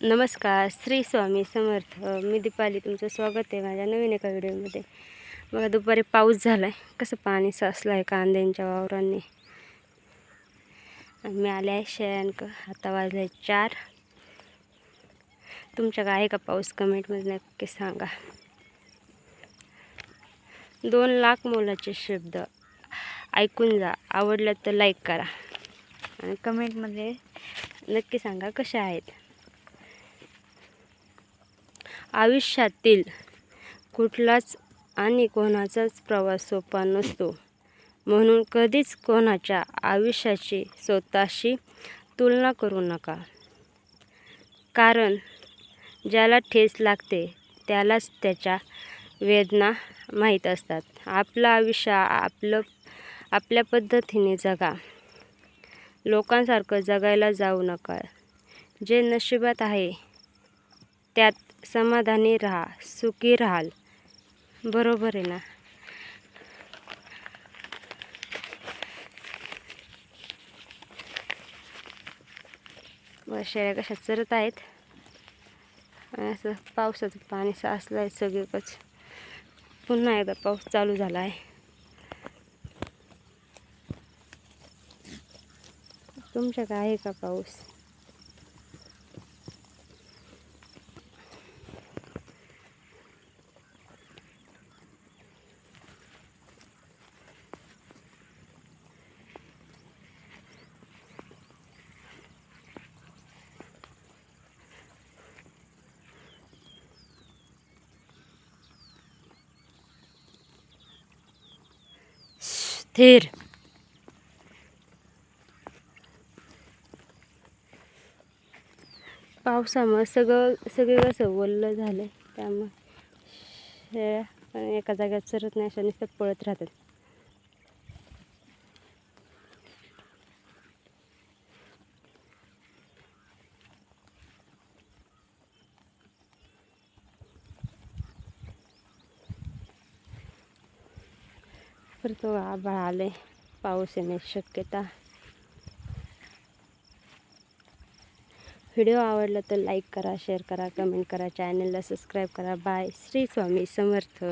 नमस्कार श्री स्वामी समर्थ. मी दीपाली तुमचं स्वागत आहे माझ्या नवीन एका व्हिडिओमध्ये. बघा दुपारी पाऊस झाला आहे कसं पाणी साचलं आहे कांद्यांच्या वावरांनी. मी आले आहे शयांक आता वाजले चार. तुमच्याकडे आहे का पाऊस? कमेंटमध्ये नक्की सांगा. दोन लाख मोलाचे शब्द. ऐकून जा. आवडलं तर लाईक करा. आणि कमेंटमध्ये नक्की सांगा कशा आहेत. आयुष्यातील कुठलाच आणि कोणाचाच प्रवास सोपा नसतो. म्हणून कधीच कोणाच्या आयुष्याची स्वतःशी तुलना करू नका. कारण ज्याला ठेस लागते त्यालाच त्याच्या वेदना माहीत असतात. आपलं आयुष्य आपलं आपल्या पद्धतीने जगा. लोकांसारखं जगायला जाऊ नका. जे नशिबात आहे त्यात समाधानी राहा सुखी राहाल. बरोबर आहे ना? शेळ्या कशा चरत आहेत? आणि असं पावसाचं पाणी साचलं आहे सगळीकडच पुन्हा एकदा पाऊस चालू झाला आहे. तुमच्याकडे आहे का पाऊस? स्थिर पावसामुळे सगळं सगळं कसं ओलं झालं त्यामुळे शेळ्या पण एका जाग्यात चरत नाही अशा नुसतं पळत राहतात. परत आभाळ आले पाऊस येण्याची शक्यता। व्हिडिओ आवडला तर लाईक करा शेअर करा कमेंट करा चॅनलला सबस्क्राईब करा. बाय श्री स्वामी समर्थ.